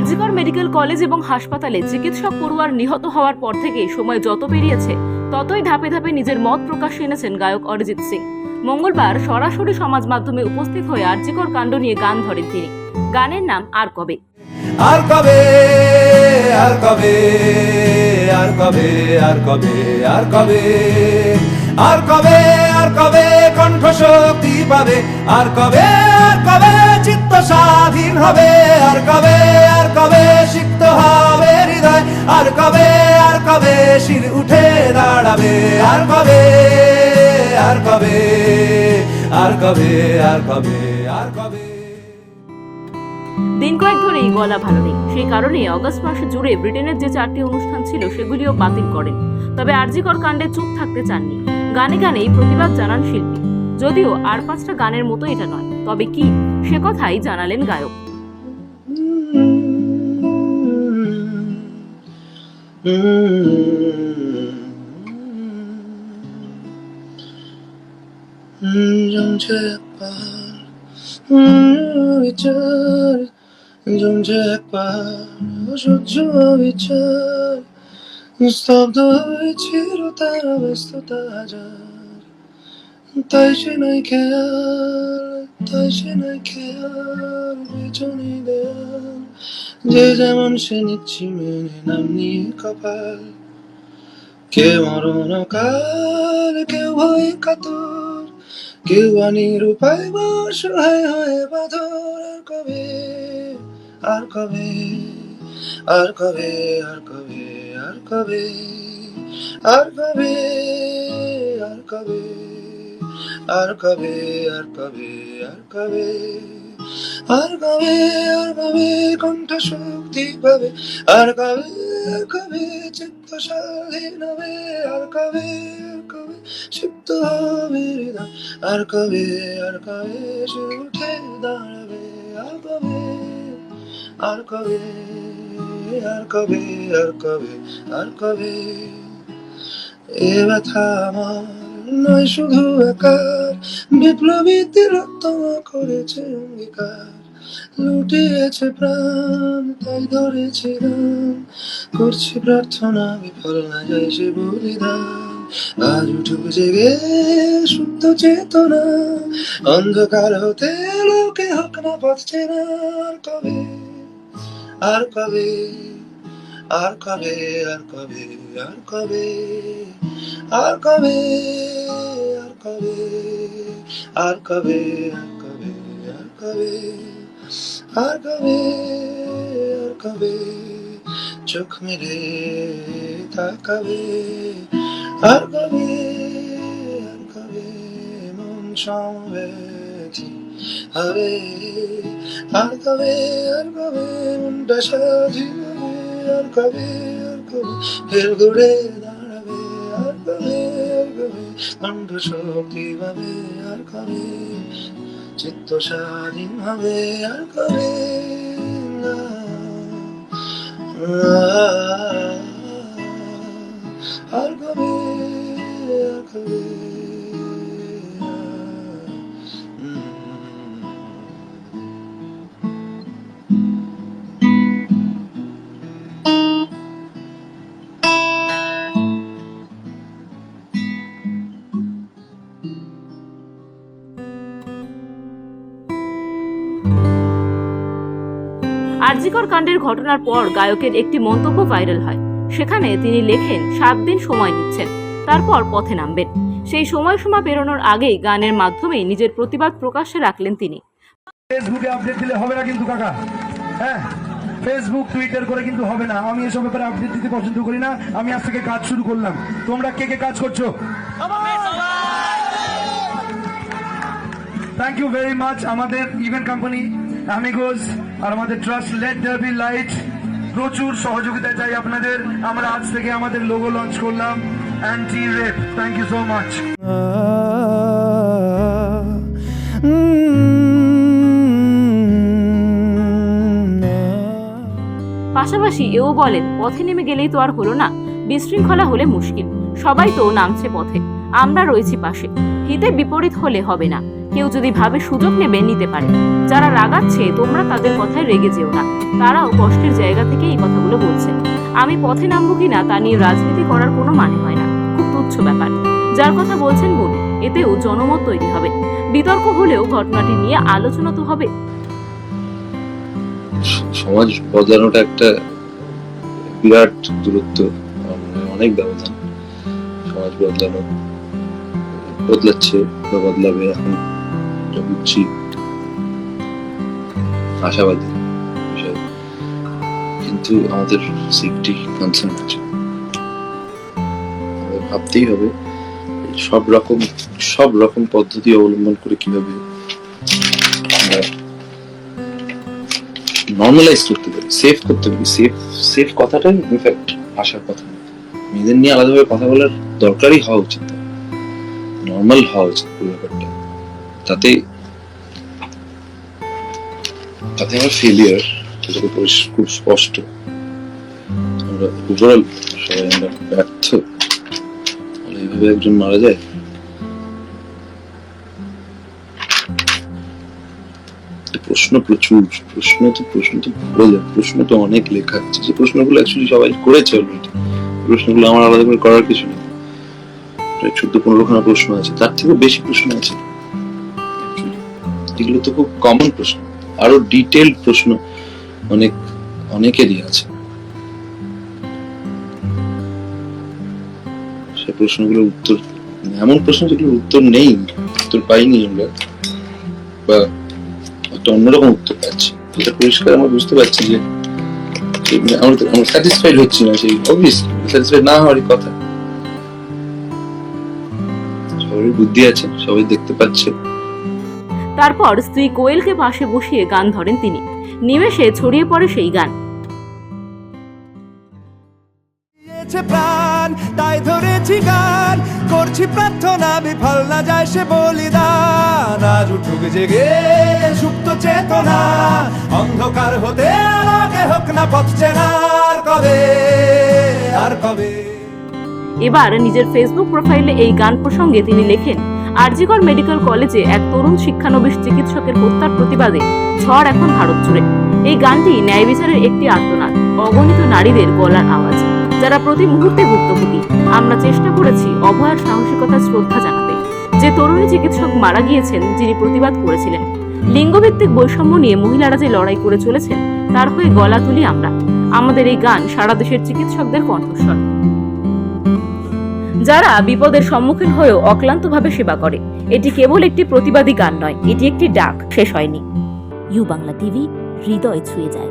RG Kar medical college এবং হাসপাতালে চিকিৎসক পড়ুয়ার নিহত হওয়ার পর থেকে সময় যত পেরিয়েছে, ততই ধাপে ধাপে নিজের মত প্রকাশ্যে এনেছেন গায়ক অরিজিৎ সিং। মঙ্গলবার সরাসরি সমাজ মাধ্যমে উপস্থিত হয়ে আরজিকর কাণ্ড নিয়ে গান ধরেন তিনি। গানের নাম আর কবে? আর কবে আর কবে আর কবে আর কবে আর কবে আর কবে আর কবে কণ্ঠ শক্তি পাবে, আর কবে আর কবে স্বাধীন হবে, আর কবে আর কবে সিক্ত হবে হৃদয়? আর কবে আর কবে শির উঠে দাঁড়াবে? আর কবে আর কবে আর কবে আর কবে আর কবে? দিন কয়েক ধরেই গলা ভালো নেই। সেই কারণে অগস্ট মাসে জুড়ে ব্রিটেনের যে চারটি অনুষ্ঠান ছিল, সেগুলিও বাতিল করেন। তবে আরজিকর কাণ্ডে চুপ থাকতে চাননি। গানে গানেই প্রতিবাদ জানান শিল্পী। যদিও আর পাঁচটা গানের মতো এটা নয়, তবে কি সে কথাই জানালেন গায়ক 좀 제발 우리 잘좀 제발 어쩌죠 이잘 Stop the way 치로 따라 왜 쏟아져 তাই সে নাই খেয়াল তাই সে নাই খেয়াল পেছনে দেয়াল যে যেমন সে নিচ্ছি মেনে নাম নিয়ে কপাল কেউ মরণ কাল কেউ ভয়ে কাতর কেউ বাণীর উপায় বসহায় হয়ে বাঁধর আর কবে আর কবে আর কবে আর কবে আর কবে আর কবে আর কবে আর কবে আর কবে আর কবে আর কবে আর কবে কণ্ঠ শক্তি পাবে আর কবে আর কবে চিত্ত স্বাধীন হবে আর কবে আর কবে সিক্ত হবে হৃদয় আর কবে আর কবে সে উঠে দাঁড়াবে আর কবে আর কবে আর কবে আর কবে আর কবে এ ব্যথা আমার নয় শুধু একার, বিপ্লবী তিলোত্তমা করেছে অঙ্গীকার। লুটিয়েছে প্রাণ, তাই ধরেছি দান করছি প্রার্থনা, বিফল না যায় সে বলিদান। আজ উঠুক জেগে শুদ্ধ চেতনা। অন্ধকার হতে লোকে হোক না পথ চেনা আর কবে? আর কবে? আর কবে আর কবে আর কবে আর কবে আর কবে আর কবে আর কবে আর কবে আর কবে চোখ মেলে তাকাবে আর কবে আর কবে মন হবে আর কবে আর কবে স্বাধীন হবে আর কবে আর ফের ঘুরে দাঁড়াবে আর আর কণ্ঠ শক্তি পাবে আর চিত্ত স্বাধীন হবে আর কবে? আর আরজিকর কাণ্ডের ঘটনার পর গায়কের একটি মন্তব্য ভাইরাল হয়। সেখানে তিনি লেখেন, সাত দিন সময় নিচ্ছেন, তারপর পথে নামবেন। সেই সময়সীমা পেরোনোর আগেই গানের মাধ্যমেই নিজের প্রতিবাদ প্রকাশ্যে রাখলেন তিনি। ফেসবুকে আপডেট দিলে হবে না কিন্তু, কাকা। হ্যাঁ ফেসবুক, টুইটার করে কিন্তু হবে না। আমি এসব ব্যাপারে আপডেট দিতে পছন্দ করি না। আমি আজ থেকে কাজ শুরু করলাম। তোমরা কে কে কাজ করছ? থ্যাংক ইউ ভেরি মাচ আমাদের ইভেন্ট কোম্পানি অ্যামিগোস আর আমাদের ট্রাস্ট লেট ডার্বি লাইট প্রচুর সহযোগিতা চাই আপনাদের। আমরা আজ থেকে আমাদের লোগো লঞ্চ করলাম। Anti rape thank you so much পাশাপাশি এও বলেন, পথে নেমে গেলেই তো আর হলো না। বিশৃঙ্খলা হলে মুশকিল। সবাই তো নামছে পথে। আমরা রয়েছি পাশে। হিতে বিপরীত হলে হবে না। কেউ যদি ভাবে সুযোগ নেবে, নিতে পারে। যারা রাগাচ্ছে, তোমরা তাদের কথায় রেগে যেও না। তারাও কষ্টের জায়গা থেকে এই কথাগুলো বলছে। আমি পথে নামবো কিনা, তা নিয়ে রাজনীতি করার কোনো মানে হয় না। খুব তুচ্ছ ব্যাপার। যার কথা বলছেন বলুন, এতেও জনমত তৈরি হবে। বিতর্ক হলেও ঘটনাটি নিয়ে আলোচনা তো হবে। সমাজ বদলানোটা একটা বিরাট দূরত্ব। মানে অনেক ব্যবধান। সমাজ বদলানো, বদলাচ্ছে বা বদলাবে এখন। যা বুঝছি আশাবাদী। কিন্তু আমাদের সেফটি কনসার্ন আছে। ভাবতেই হবে সব রকম সব রকম পদ্ধতি অবলম্বন করে কীভাবে নর্মালাইজ করতে পারি সেফ করতে পারি। সেফ সেফ কথাটাই ইনফ্যাক্ট আসার কথা। মেয়েদের নিয়ে আলাদাভাবে কথা বলার দরকারই হওয়া উচিত নর্মাল হওয়া উচিত পুরো ব্যাপারটা। তাতে তাতে আমার ফেলিয়ার সেটা তো খুব স্পষ্ট। আমরা ওভারঅল সবাই আমরা ব্যর্থ। এইভাবে একজন মারা যায়? প্রশ্ন প্রচুর, প্রশ্ন তো প্রশ্ন তো প্রশ্ন তো অনেক লেখা আছে। যে প্রশ্নগুলো অ্যাকচুয়ালি সবাই করেছে অলরেডি প্রশ্নগুলো আমার আলাদা করে করার কিছু নেই। প্রায় চোদ্দ পনেরো খানা প্রশ্ন আছে, তার থেকেও বেশি প্রশ্ন আছে। এগুলো তো খুব কমন প্রশ্ন। আরও ডিটেলড প্রশ্ন অনেক, অনেকেরই আছে। সে প্রশ্নগুলোর উত্তর, এমন প্রশ্ন যেগুলোর উত্তর নেই, উত্তর পাইনি আমরা, বা একটা অন্যরকম উত্তর পাচ্ছি। এটা পরিষ্কার আমরা বুঝতে পারছি যে যে মানে আমরা আমরা স্যাটিসফাইড হচ্ছি না, সেই অবভিয়াসলি স্যাটিসফাইড না হওয়ারই কথা। সবারই বুদ্ধি আছে, সবাই দেখতে পাচ্ছে। তারপর স্ত্রী কোয়েলকে পাশে বসিয়ে গান ধরেন তিনি। নিমেষে ছড়িয়ে পড়ে সেই গান। প্রাণ তাই ধরেছি গান। করছি প্রার্থনা বিফল না যায় সে বলিদান। আজ উঠুক জেগে সুপ্ত চেতনা। অন্ধকার হতে আলোকে হোক না পথ চেনা আর কবে আর কবে? এবার নিজের ফেসবুক প্রোফাইলে এই গান প্রসঙ্গে তিনি লেখেন আরজিকর মেডিকেল কলেজে এক তরুণ শিক্ষানবিশ চিকিৎসকের হত্যার প্রতিবাদে ঝড় এখন ভারত জুড়ে। এই গানটি ন্যায় বিচারের একটি আর্তনাদ, অগণিত নারীদের গলার আওয়াজ, যারা প্রতি মুহূর্তে ভুক্তভোগী। আমরা চেষ্টা করেছি অভয়ার সাহসিকতার শ্রদ্ধা জানাতে। যে তরুণী চিকিৎসক মারা গিয়েছেন, যিনি প্রতিবাদ করেছিলেন। লিঙ্গভিত্তিক বৈষম্য নিয়ে মহিলারা যে লড়াই করে চলেছেন, তার হয়ে গলা তুলি আমরা। আমাদের এই গান সারা দেশের চিকিৎসকদের কণ্ঠস্বর। যারা বিপদের সম্মুখীন হয়েও অক্লান্তভাবে সেবা করে। এটি কেবল একটি প্রতিবাদী গান নয়, এটি একটি ডাক। শেষ হয়নি। ইউ বাংলা টিভি, হৃদয় ছুঁয়ে যায়।